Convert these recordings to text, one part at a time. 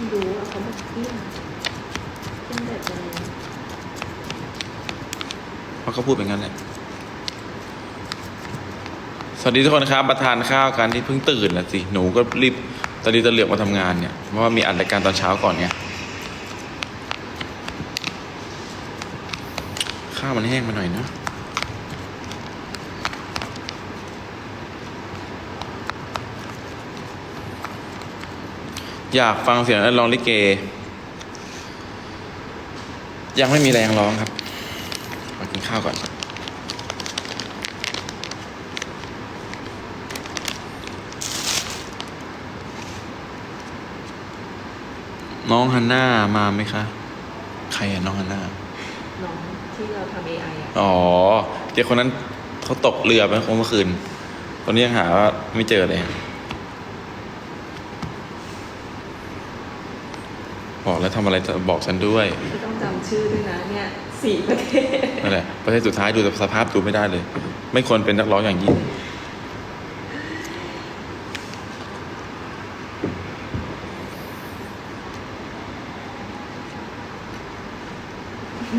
ไม่รู้อะเขาบอกเที่ยงเที่ยงแบบอะไรเขาก็พูดแบบนั้นแหละสวัสดีทุกคนครับประทานข้าวกันที่เพิ่งตื่นนะสิหนูก็รีบตอนนี้จะเหลือกมาทำงานเนี่ยเพราะว่ามีอัดรายการตอนเช้าก่อนไงข้าวมันแห้งมาหน่อยนะ อยากฟังเสียงนักร้องลิเก ยังไม่มีแรงร้องครับมากินข้าวก่อน น้องฮันน่ามาไหมคะ ใครอะน้องฮันน่าน้องที่เราทำ AI อะอ๋อเด็กคนนั้นเขาตกเรือไปคงเมื่อคืน ตอนนี้ยังหาว่าไม่เจอเลย บอกแล้วทำอะไรจะบอกฉันด้วยก็ต้องจำชื่อด้วยนะเนี่ยสี่ประเทศนั่นแหละประเทศสุดท้ายดูสภาพดูไม่ได้เลย ไม่ควรเป็นนักร้องอย่างยิ่ง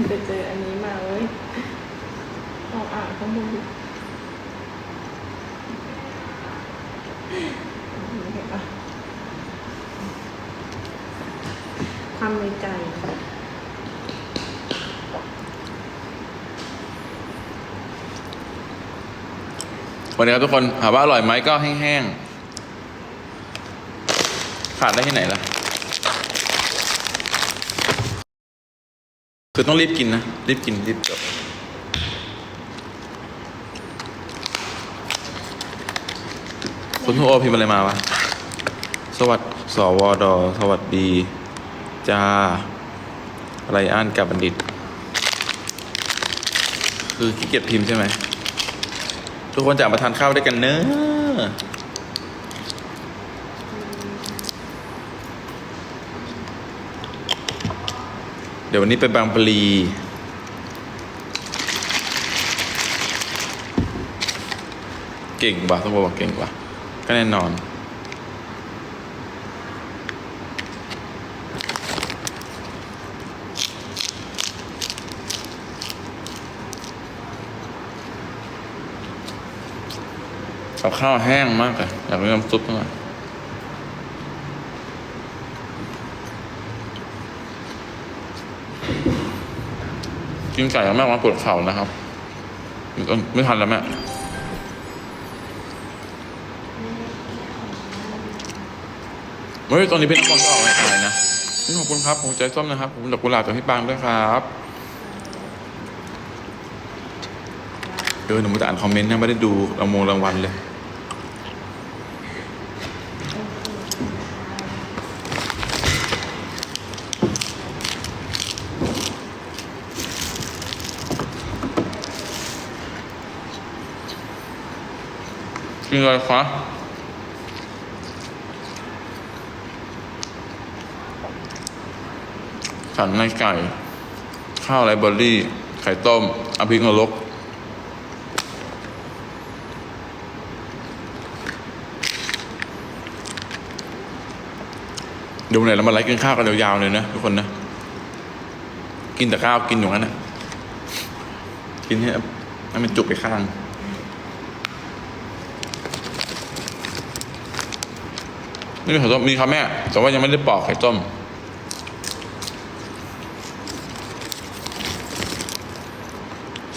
ไปเจออันนี้มาเว้ยลองอ่านข้างบนดูเห็นปะความในใจ วันนี้ครับทุกคนถามว่าอร่อยไหมก็แห้งๆขาดได้ที่ไหนล่ะ คือต้องรีบกินนะ รีบกิน รีบจบคุณทุกโอพิมพ์อะไรมาวะ สวัสดสวดสวัสดี จ้า อะไรอ่านกับบัณฑิต คือขี้เกียจพิมพ์ใช่ไหม ทุกคนจะมาทานข้าวด้วยกันเนอะเดี๋ยววันนี้ไปบางปลี เก่งกว่าต้องบอกว่าเก่งกว่า ก็แน่นอน ข้าวแห้งมากเลยอยากได้น้ำซุปหน่อยกินไก่กับแม่มาปวดเข่านะครับ ไม่ทันแล้วแม่เฮ้ยตอนนี้พี่น้ำมนต์ก็ออกรายการนะพี่ขอบคุณครับผมใจส้มนะครับ ผมดอกกุหลาบจากพี่ปางด้วยครับเออหนูจะอ่านคอมเมนต์นะไม่ได้ดูรางวงรางวัลเลย กินอะไรคะสันในไก่ ข้าวไรเบอรี่ ไข่ต้ม อภิงรกเดี๋ยววันไหนเรามาไลฟ์กินข้าวกันยาวๆเลยนะทุกคนนะ กินแต่ข้าวกินอย่างนั้นนะกินให้ให้มันจุกไปข้าง นี่มีไข่ต้มมีครับแม่ แต่ว่ายังไม่ได้ปอกไข่ต้ม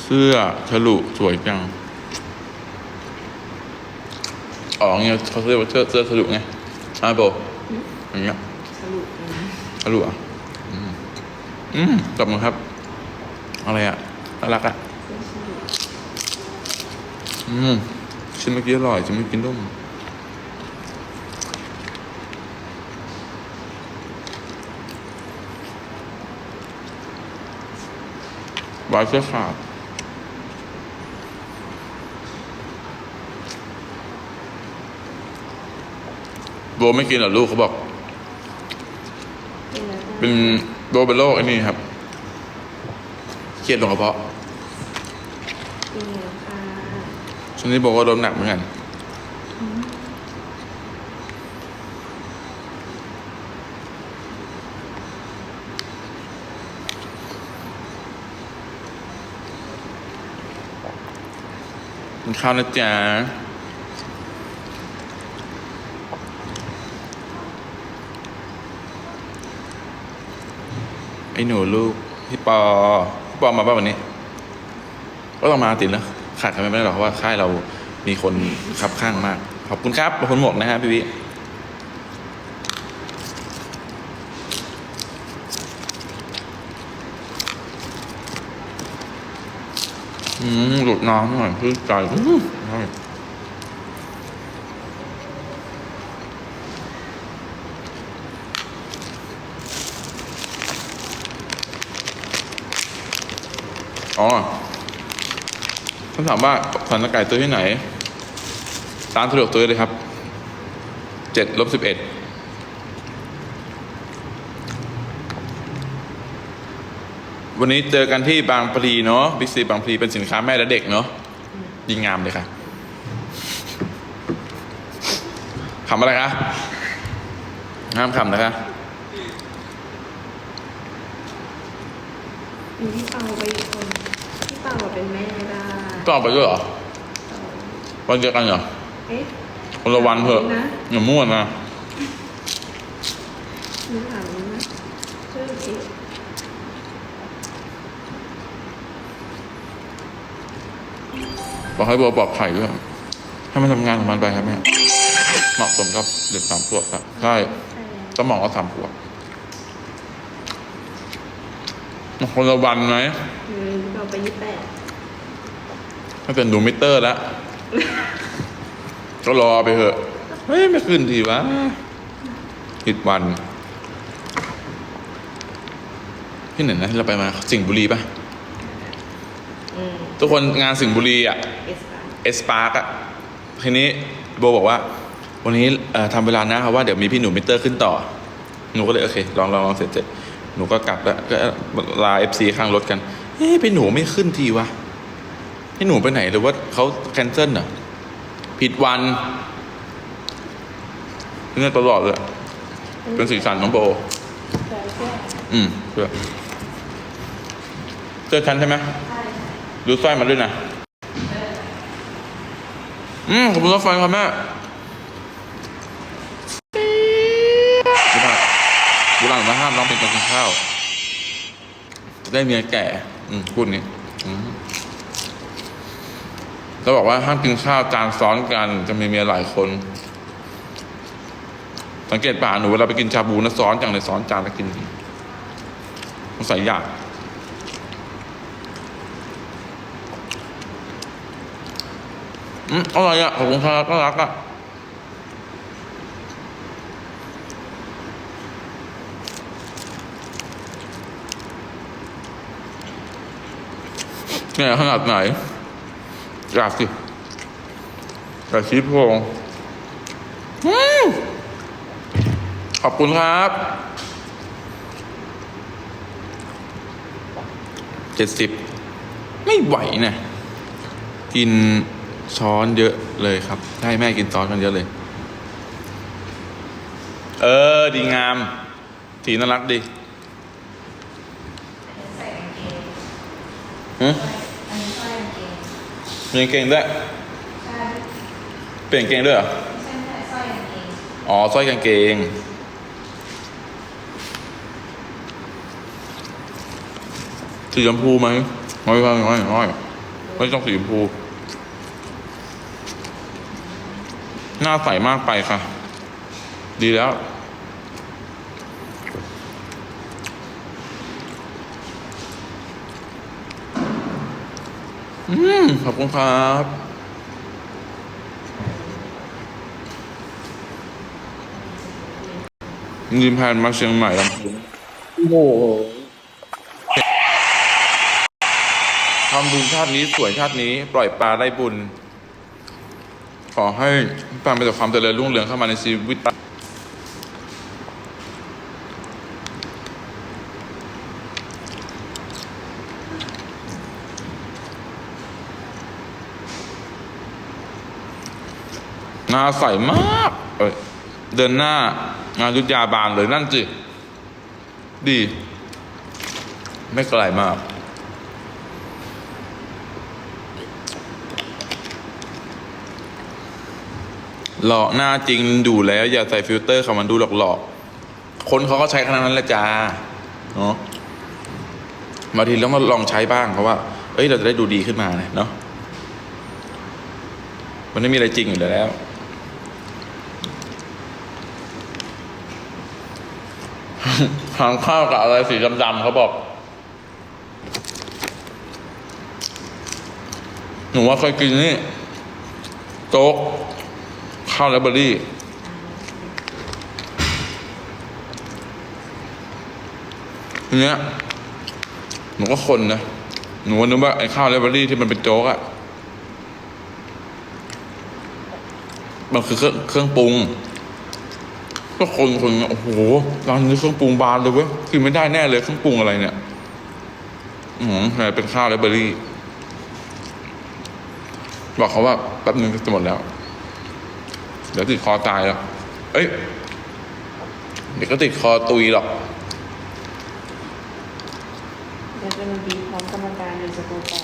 เสื้อฉลุสวยจังอ๋อเงี้ยเขาเรียกว่าเสื้อเสื้อฉลุไงอ่าโบอย่างเงี้ยสรุปนะฉลุอะอืมอืมกลับมาครับ อะไรอะน่ารักอะเสื้อสรุปอืมชิ้นเมื่อกี้อร่อยชิ้นเมื่อกี้นุ่ม วายเสื้อขาด โบไม่กินเหรอลูกเขาบอกเป็นอะไรบ้างเป็นโบเป็นโรคไอ้นี่ครับ เครียดลงกระเพาะเป็นไงค่ะช่วงนี้โบก็โดนหนักเหมือนกัน อ น ข้าวนะจ๊ะไอ้หนูลูกพี่ปอพี่ปอมาป่ะวันนี้ ก็ต้องมาติดนะขาดกันไม่ได้หรอกเพราะว่าค่ายเรามีคนคับข้างมาก ขอบคุณครับขอบคุณหมวกนะฮะพี่วิ อืมหลุดน้ำหน่อยคือใจอื้อใช่อ๋อท่านถามว่าสันนไก่ตัวที่ไหนร้านสะดวกซื้อเลยครับเจ็ดลบสิบเอ็ด วันนี้เจอกันที่บางพลีเนาะบิ๊กซีบางพลีเป็นสินค้าแม่และเด็กเนาะยิงงามเลยค่ะขำอะไรคะห้ามขำนะคะมีพี่เปาไปอีกคนพี่เปาอะเป็นแม่ได้ก็เอาไปด้วยเหรอวันเดียวกันเหรอเอ๊ะคนละวันเถอะนะอย่ามั่วนะ มีถามนะชื่อเอ๊ะ บอกให้บัวปลอบไข่ด้วยให้มันทำงานของมันไปครับแม่เหมาะสมกับเด็กสามขวบครับใช่ใช่แล้วสมองก็สามขวบคนละวันไหมเออพี่เปาไปยี่สิบแปดถ้าเป็นดูมิเตอร์แล้วก็รอไปเถอะเฮ้ยไม่ขึ้นทีวะผิดวัน ที่ไหนนะที่เราไปมาสิงห์บุรีปะอืม ทุกคนงานสิงห์บุรีอะเอสปาเอสปาร์กอะทีนี้โบบอกว่า วันนี้เอ่อทำเวลานะครับว่าเดี๋ยวมีพี่หนูมิเตอร์ขึ้นต่อ หนูก็เลยโอเค ลองลองลองเสร็จเสร็จหนูก็กลับแล้วก็ลาเอฟซีข้างรถกันเฮ้ยพี่หนูไม่ขึ้นทีวะพี่หนูไปไหนหรือว่าเขาแคนเซิลเหรอผิดวันเนี่ยตลอดเลยเป็นสีสันของโบใช่ใช่อืมเพื่อเจอฉันใช่ไหมใช่ ดูสร้อยมาด้วยนะ อืมขอบคุณรถไฟครับแม่ไม่ได้โบราณมาห้ามน้องเป็นคนกินข้าว ได้เมียแก่ อืมพูดนี้อืมแล้วบอกว่าห้ามกินข้าวจานซ้อนกัน จะมีเมียหลายคน สังเกตป่าหนูเวลาไปกินชาบูนะซ้อนจังเลยซ้อนจานแล้วกินสงสัยอยาก อืมอร่อยอะขอบคุณครับน่ารักอะเนี่ยขนาดไหนอยากสิแต่ชีสพงอืมขอบคุณครับเจ็ดสิบไม่ไหวนะกิน ช้อนเยอะเลยครับให้แม่กินช้อนกันเยอะเลย เออ ดีงามสีน่ารักดีใส่กางเกงหืมอันนี้ใส่กางเกงมีกางเกงด้วยใช่เปลี่ยนกางเกงด้วยเหรอไม่ใช่ไม่ใช่สร้อยกางเกงอ๋อสร้อยกางเกงสีชมพูไหมไม่ไม่ไม่ไม่ไม่ไม่ต้องสีชมพู หน้าใสมากไปค่ะ ดีแล้ว อืม ขอบคุณครับยิมแพนมาเชียงใหม่ลำพูนโอ้โหทำบุญชาตินี้สวยชาตินี้ ปล่อยปลาได้บุญ ขอให้ปานไปแต่ความเจริญรุ่งเรืองเข้ามาในชีวิตหน้าใสมากเอ้ยเดินหน้างานยุทธยาบานเลยนั่นสิดี ไม่ไกลมาก หลอกหน้าจริงดูแล้วอย่าใส่ฟิลเตอร์ค่ะมันดูหลอกๆ คนเขาก็ใช้ขนาดนั้นแหละจ้าเนาะบางทีเราก็ลองใช้บ้างเพราะว่า เอ้ยเราจะได้ดูดีขึ้นมาเนาะมันไม่มีอะไรจริงอยู่แล้วทานข้าวกับอะไรสีดำๆเขาบอก หนูว่าเคยกินนี่ โจ๊ก ข้าวไรเบอรี่ทีเนี้ยหนูก็คนนะ หนูนึกว่าไอ้ข้าวไรเบอรี่ที่มันเป็นโจ๊กอะมันคือเครื่องเครื่องปรุง ก็คนคนโอ้โหร้านนี้เครื่องปรุงบานเลยเว้ยกินไม่ได้แน่เลยเครื่องปรุงอะไรเนี่ยอืมแต่เป็นข้าวไรเบอรี่ บอกเขาว่าแป๊บนึงจะหมดแล้ว เดี๋ยวติดคอตายแล้วเอ้ย เดี๋ยวก็ติดคอตุยหรอกเดี๋ยวจะมีบีบพร้อมกรรมการอยู่สตูต่อ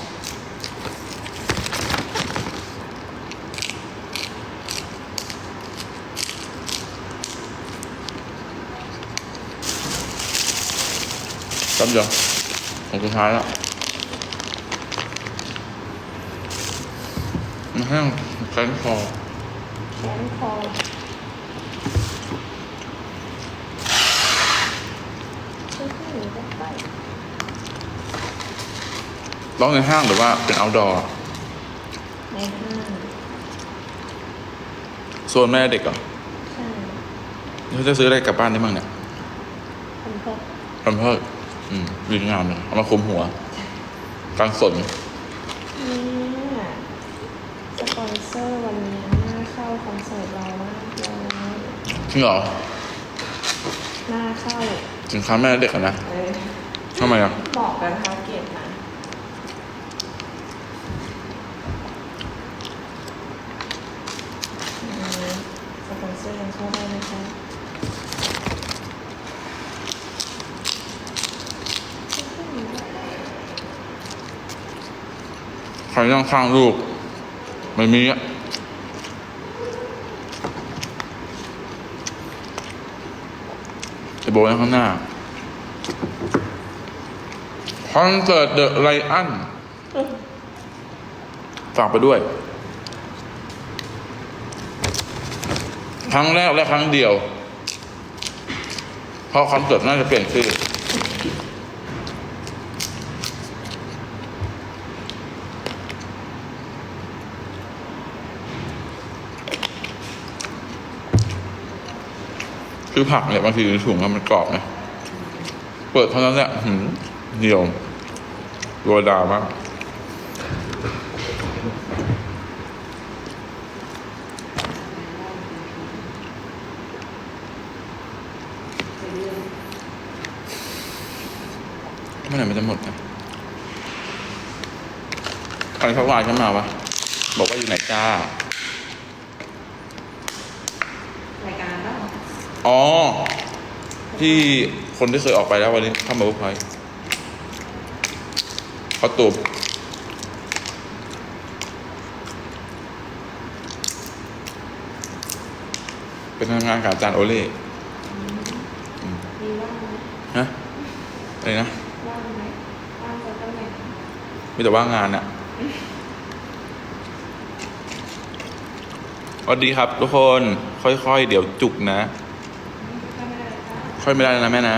แป๊บเดียวของสุดท้ายแล้วมันแห้งแข็งคอ แขนคอร้องในห้างหรือว่าเป็น outdoor ในห้างโซนแม่เด็กเหรอใช่เขาจะซื้ออะไรกลับบ้านได้บ้างเนี่ยทำพวกทำเพิ่มอืมดีงามเลยเอามาคุมหัวกลางสนนี่สปอนเซอร์วันนี้ เข้าคอนเสิร์ตเรามากเลยจริงเหรอน่าเข้าสินค้าแม่เด็กอะนะเออทำไมอะบอกกันทาเก็ตนะอืมสปอนเซอร์ยังเข้าได้นะคะใครนั่งข้างลูกไม่มีอะ ไอโบนั่งข้างหน้าคอนเสิร์ตเดอะไลอันฝากไปด้วย ครั้งแรกและครั้งเดียว เพราะคอนเสิร์ตน่าจะเปลี่ยนชื่อ คือผักเนี่ยบางทีถุงอะมันกรอบนะ เปิดเท่านั้นแหละเหนียวโรดามากเมื่อไหร่มันจะหมดนะใครเขาวายขึ้นมาวะ บอกว่าอยู่ไหนจ้า รายการแล้ว อ๋อ ที่คนที่เคยออกไปแล้ววันนี้เข้ามาบุกไพเขาตูบเป็นทำงานกับอาจารย์โอเล่มีว่างไหมฮะอะไรนะ ว่างไหมว่างจะตำแหน่งมีแต่ว่างงานอะสวัสดีครับทุกคน ค่อยๆ เดี๋ยวจุกนะก็ไม่ได้ ค่ะค่อยไม่ได้นะแม่นะ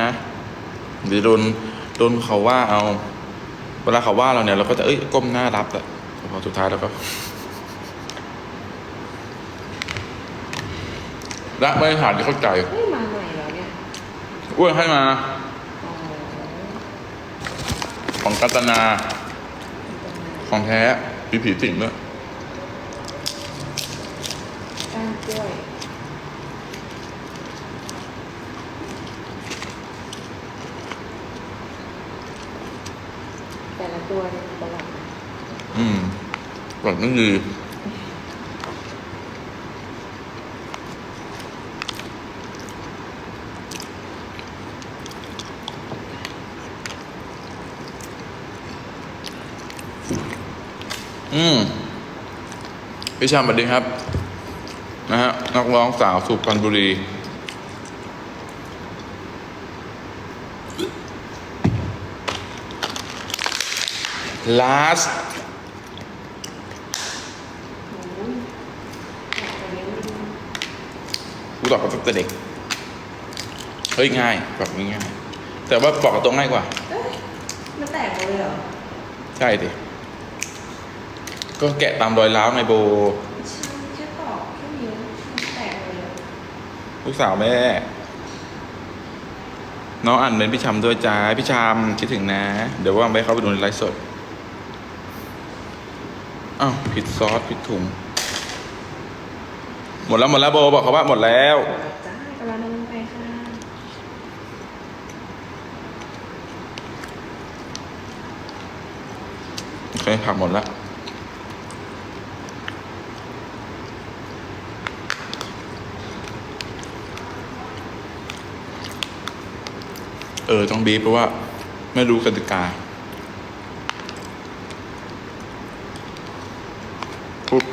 เดี๋ยวโดนโดนเขาว่าเอา เวลาเขาว่าเราเนี่ยเราก็จะเอ้ยก้มหน้ารับแต่พอสุดท้ายแล้วก็และไม่ผ่านที่เข้าใจเฮ้ยมาใหม่แล้วเนี่ยอ้วนให้มาอ๋อของกัตนา ของแท้ผีผีสิงด้วยก้านกล้วยแตัวเนี่ยมีประวัติอืมแบบนั้นดีอืมพี่ชามสวัสดีครับ นะฮะนักร้องสาวสุพรรณบุรี last โอ้ยอยากจะเลี้ยงลิงกูตอบกับตั้งแต่เด็ก เฮ้ยง่ายแบบนี้ง่าย แต่ว่าบอกกับตัวง่ายกว่า เอ้ยมันแตกหมดเลยเหรอ ใช่ดิ ก็แกะตามรอยร้าวไงโบช่างแค่ตอกแค่นิ้วมันแตกเลยเหรอลูกสาวแม่ น้องอ่านเมนพี่ชำด้วยจ้าพี่ชำคิดถึงนะ เดี๋ยวว่างไปเข้าไปดูในไลฟ์สด อ้าวผิดซอสผิดถุง หมดแล้วหมดแล้วโบบอกเขาว่าหมดแล้ว จ้ากำลังไปค่ะโอเคผักหมดแล้ว เออ ต้องบีบเพราะว่า ไม่รู้กติกา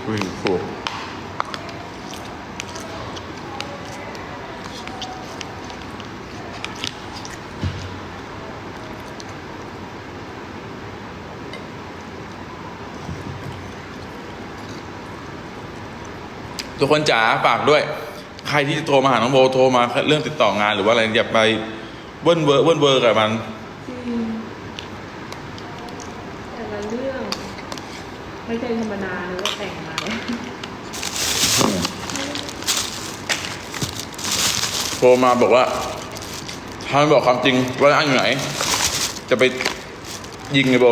ปุ๊บคุยโูทุกคนจ๋าฝากด้วย ใครที่จะโทรมาหาน้องโบโทรมาเรื่องติดต่องานหรือว่าอะไรอย่าไปเบิ้ลเวอร์เบิ้ลเวอร์กับมันแต่ละเรื่อง ไม่ใช่ธรรมดาเลยว่าแต่งมาเนี่ย โทรมาบอกว่าถ้าไม่บอกความจริงว่าร้านอยู่ไหน จะไปยิงไอโบ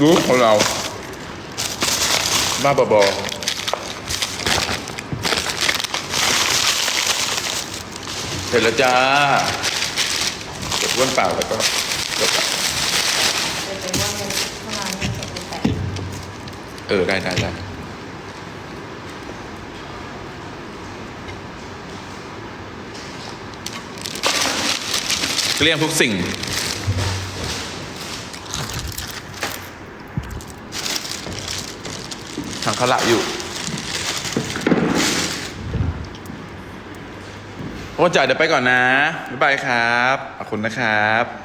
รู้ของเรา บ้าบอบอเสร็จแล้วจ้าเก็บว่นเปล่าแล้วก็จบละเออ ได้ได้ได้ เกลี้ยงทุกสิ่ง ทางขละอยู่โอ้จ่ายเดี๋ยวไปก่อนนะ บ๊ายบายครับ ขอบคุณนะครับ